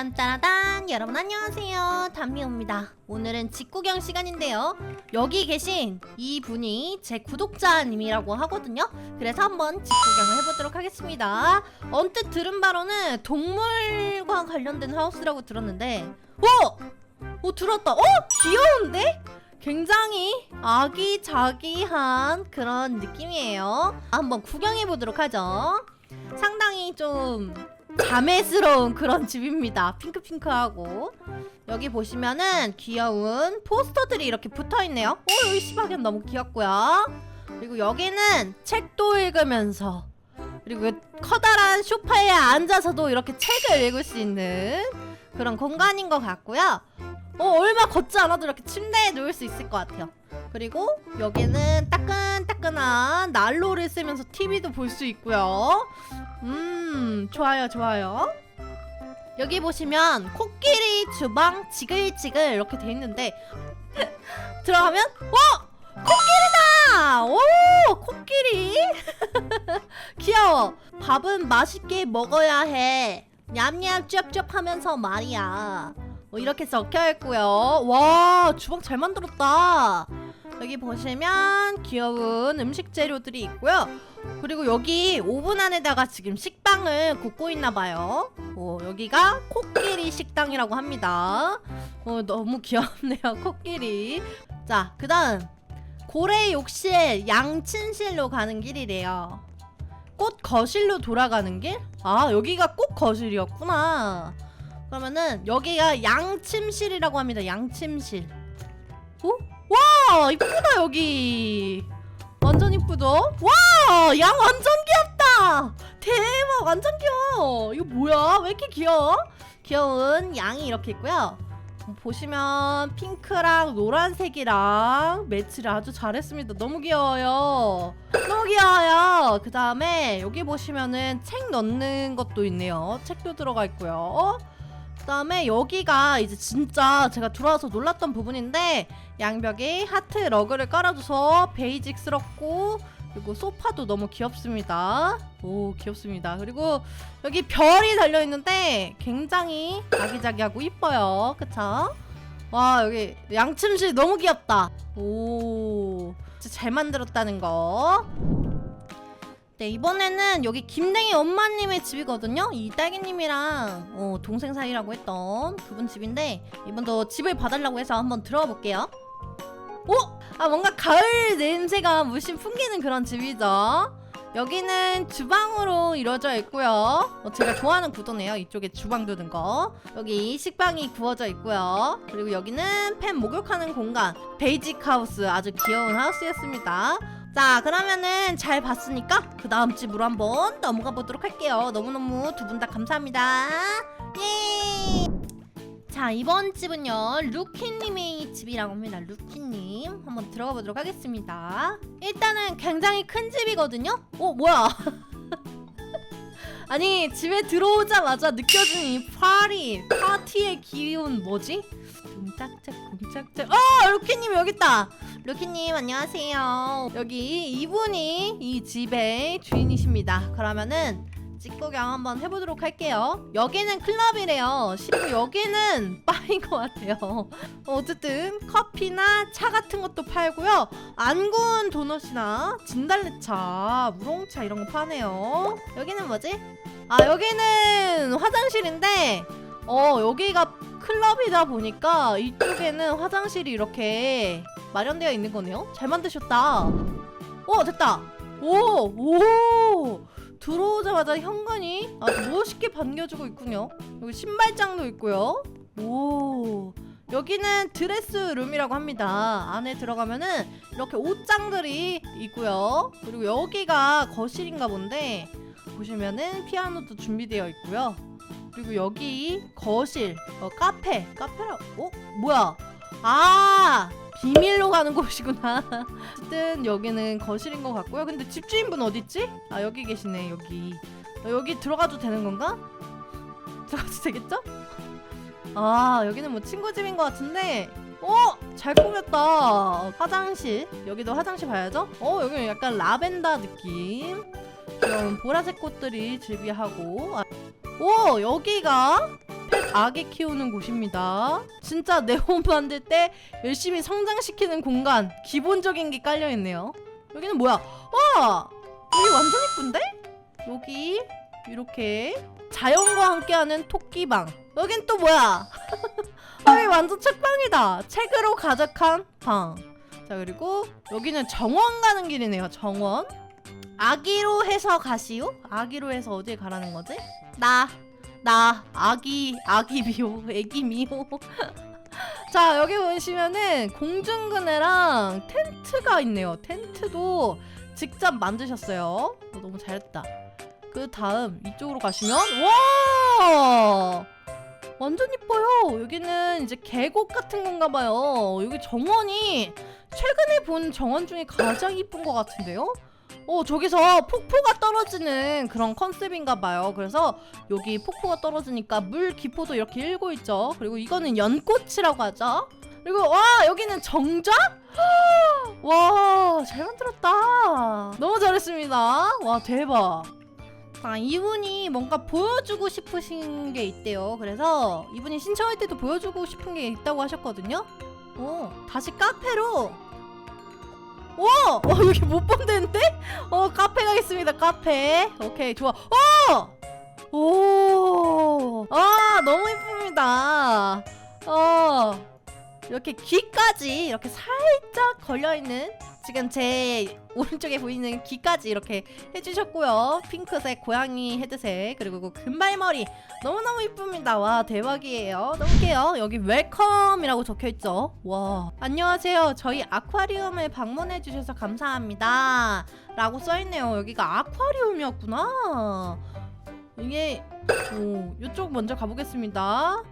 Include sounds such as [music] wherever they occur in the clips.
딴따라단 여러분 안녕하세요. 담미호입니다. 오늘은 직구경 시간인데요. 여기 계신 이 분이 제 구독자님이라고 하거든요. 그래서 한번 직구경을 해보도록 하겠습니다. 언뜻 들은 바로는 동물과 관련된 하우스라고 들었는데 어! 어 들었다. 어? 귀여운데? 굉장히 아기자기한 그런 느낌이에요. 한번 구경해보도록 하죠. 상당히 좀 자매스러운 그런 집입니다. 핑크핑크하고 여기 보시면은 귀여운 포스터들이 이렇게 붙어있네요. 오 여기 시바견 너무 귀엽고요. 그리고 여기는 책도 읽으면서 그리고 커다란 소파에 앉아서도 이렇게 책을 읽을 수 있는 그런 공간인 것 같고요. 어 얼마 걷지 않아도 이렇게 침대에 누울 수 있을 것 같아요. 그리고 여기는 따끈따끈한 난로를 쓰면서 TV도 볼 수 있고요. 음, 좋아요, 좋아요. 여기 보시면 코끼리 주방 지글지글 이렇게 돼 있는데 [laughs] 들어가면 와! 코끼리다! 오! 코끼리! [laughs] 귀여워. 밥은 맛있게 먹어야 해. 냠냠 쩝쩝 하면서 말이야. 뭐 이렇게 적혀 있고요. 와, 주방 잘 만들었다. 여기 보시면 귀여운 음식 재료들이 있고요. 그리고 여기 오븐 안에다가 지금 식빵을 굽고 있나 봐요. 어, 여기가 코끼리 식당이라고 합니다. 어, 너무 귀엽네요, [laughs] 코끼리. 자, 그 다음. 고래 욕실 양친실로 가는 길이래요. 꽃 거실로 돌아가는 길? 아, 여기가 꽃 거실이었구나. 그러면은 여기가 양침실이라고 합니다. 양침실. 어? 와, 이쁘다 여기. 완전 이쁘다. 와, 양 완전 귀엽다. 대박, 완전 귀여워. 이거 뭐야? 왜 이렇게 귀여워? 귀여운 양이 이렇게 있고요. 보시면 핑크랑 노란색이랑 매치를 아주 잘했습니다. 너무 귀여워요. 너무 귀여워요. 그 다음에 여기 보시면은 책 넣는 것도 있네요. 책도 들어가 있고요. 그다음에 여기가 이제 진짜 제가 들어와서 놀랐던 부분인데 양벽에 하트 러그를 깔아줘서 베이직스럽고 그리고 소파도 너무 귀엽습니다. 오 귀엽습니다. 그리고 여기 별이 달려 있는데 굉장히 아기자기하고 이뻐요. 그쵸? 와 여기 양침실 너무 귀엽다. 오 잘 만들었다는 거. 네 이번에는 여기 김댕이 엄마님의 집이거든요. 이 딸기님이랑 어, 동생 사이라고 했던 그분 집인데 이번도 집을 봐달라고 해서 한번 들어가 볼게요. 어? 아 뭔가 가을 냄새가 물씬 풍기는 그런 집이죠? 여기는 주방으로 이루어져 있고요. 어, 제가 좋아하는 구도네요. 이쪽에 주방 두는 거. 여기 식빵이 구워져 있고요. 그리고 여기는 팬 목욕하는 공간. 베이직 하우스. 아주 귀여운 하우스였습니다 자 그러면은 잘 봤으니까 그 다음 집으로 한번 넘어가 보도록 할게요. 너무너무 두 분 다 감사합니다. 예! 자 이번 집은요 루키님의 집이라고 합니다. 루키님. 한번 들어가 보도록 하겠습니다. 일단은 굉장히 큰 집이거든요? 어 뭐야? [laughs] 아니 집에 들어오자마자 느껴지는 이 파리 파티의 기운 뭐지? 쿵짝짝 쿵짝짝 어 루키님 여기 있다 루키님 안녕하세요. 여기 이분이 이 집의 주인이십니다. 그러면은 직구경 한번 해보도록 할게요. 여기는 클럽이래요. 그리고 여기는 [laughs] 바인 것 같아요. 어쨌든 커피나 차 같은 것도 팔고요. 안 구운 도넛이나 진달래차 우롱차 이런 거 파네요. 여기는 뭐지? 아 여기는 화장실인데 어 여기가 클럽이다 보니까 이쪽에는 화장실이 이렇게 마련되어 있는 거네요. 잘 만드셨다. 오 됐다. 오 오. 들어오자마자 현관이 아주 멋있게 반겨주고 있군요. 여기 신발장도 있고요. 오. 여기는 드레스 룸이라고 합니다. 안에 들어가면은 이렇게 옷장들이 있고요. 그리고 여기가 거실인가 본데 보시면은 피아노도 준비되어 있고요. 그리고 여기 거실, 어, 카페, 카페라, 어 뭐야? 아 비밀로 가는 [laughs] 곳이구나. 어쨌든 여기는 거실인 것 같고요. 근데 집주인분 어디 있지? 아 여기 계시네 여기. 어, 여기 들어가도 되는 건가? 들어가도 되겠죠? 아 여기는 뭐 친구 집인 것 같은데. 어? 잘 꾸몄다. 화장실. 여기도 화장실 봐야죠? 어, 여기 약간 라벤더 느낌. 그런 보라색 꽃들이 즐비하고. 아, 오, 여기가 펫 아기 키우는 곳입니다. 진짜 네온 만들 때 열심히 성장시키는 공간 기본적인 게 깔려 있네요. 여기는 뭐야? 와 여기 완전 이쁜데? 여기 이렇게 자연과 함께하는 토끼방. 여긴 또 뭐야? [laughs] 여기 완전 책방이다. 책으로 가득한 방. 자 그리고 여기는 정원 가는 길이네요. 정원. 아기로 해서 가시오? 아기로 해서 어디에 가라는 거지? 나, 나, 아기, 아기 미호, 애기 미호. [laughs] 자, 여기 보시면은 공중그네랑 텐트가 있네요. 텐트도 직접 만드셨어요. 어, 너무 잘했다. 그 다음 이쪽으로 가시면, 와! 완전 이뻐요. 여기는 이제 계곡 같은 건가 봐요. 여기 정원이 최근에 본 정원 중에 가장 이쁜 것 같은데요? 어 저기서 폭포가 떨어지는 그런 컨셉인가 봐요. 그래서 여기 폭포가 떨어지니까 물 기포도 이렇게 일고 있죠. 그리고 이거는 연꽃이라고 하죠. 그리고 와 여기는 정자? [gasps] 와 잘 만들었다. 너무 잘했습니다. 와 대박. 아 이분이 뭔가 보여주고 싶으신 게 있대요. 그래서 이분이 신청할 때도 보여주고 싶은 게 있다고 하셨거든요. 오 다시 카페로 오! 어, 여기 못 본다는데? 어, 카페 가겠습니다, 카페. 오케이, 좋아. 어! 오! 아, 너무 이쁩니다. 어, 이렇게 귀까지 이렇게 살짝 걸려있는 지금 제 오른쪽에 보이는 귀까지 이렇게 해주셨고요. 핑크색 고양이 헤드색 그리고 그 금발머리 너무너무 이쁩니다. 와 대박이에요. 넘게요. 여기 웰컴이라고 적혀있죠. 와 안녕하세요. 저희 아쿠아리움을 방문해 주셔서 감사합니다. 라고 써있네요. 여기가 아쿠아리움이었구나. 이게 오 이쪽 먼저 가보겠습니다.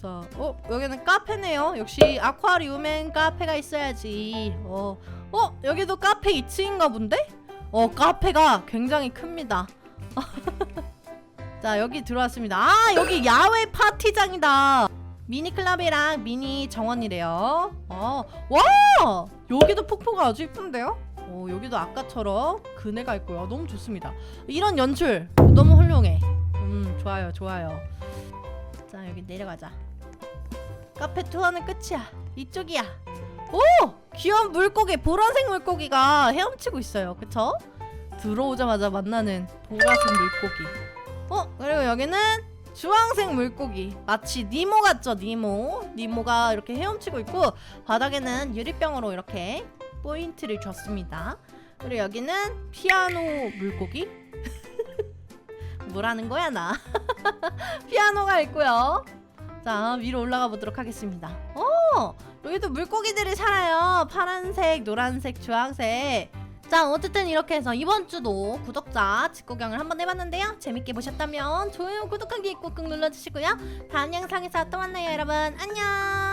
자, 어 여기는 카페네요. 역시 아쿠아리움엔 카페가 있어야지. 어, 어 여기도 카페 2층인가 본데? 어 카페가 굉장히 큽니다. [laughs] 자 여기 들어왔습니다. 아 여기 야외 파티장이다. 미니 클럽이랑 미니 정원이래요. 어, 와 여기도 폭포가 아주 이쁜데요? 어 여기도 아까처럼 그네가 있고요. 너무 좋습니다. 이런 연출 너무 훌륭해. 음 좋아요 좋아요. 자 여기 내려가자. 카페 투어는 끝이야. 이쪽이야. 오 귀여운 물고기 보라색 물고기가 헤엄치고 있어요. 그쵸? 들어오자마자 만나는 보라색 물고기. 어 그리고 여기는 주황색 물고기. 마치 니모 같죠 니모? 니모가 이렇게 헤엄치고 있고 바닥에는 유리병으로 이렇게 포인트를 줬습니다. 그리고 여기는 피아노 물고기? [laughs] 뭐라는 거야 나? [laughs] 피아노가 있고요. 자 위로 올라가 보도록 하겠습니다. 어 여기도 물고기들이 살아요. 파란색 노란색 주황색. 자 어쨌든 이렇게 해서 이번 주도 구독자 직구경을 한번 해봤는데요. 재밌게 보셨다면 좋아요 구독하기 꾹꾹 눌러주시고요. 다음 영상에서 또 만나요 여러분. 안녕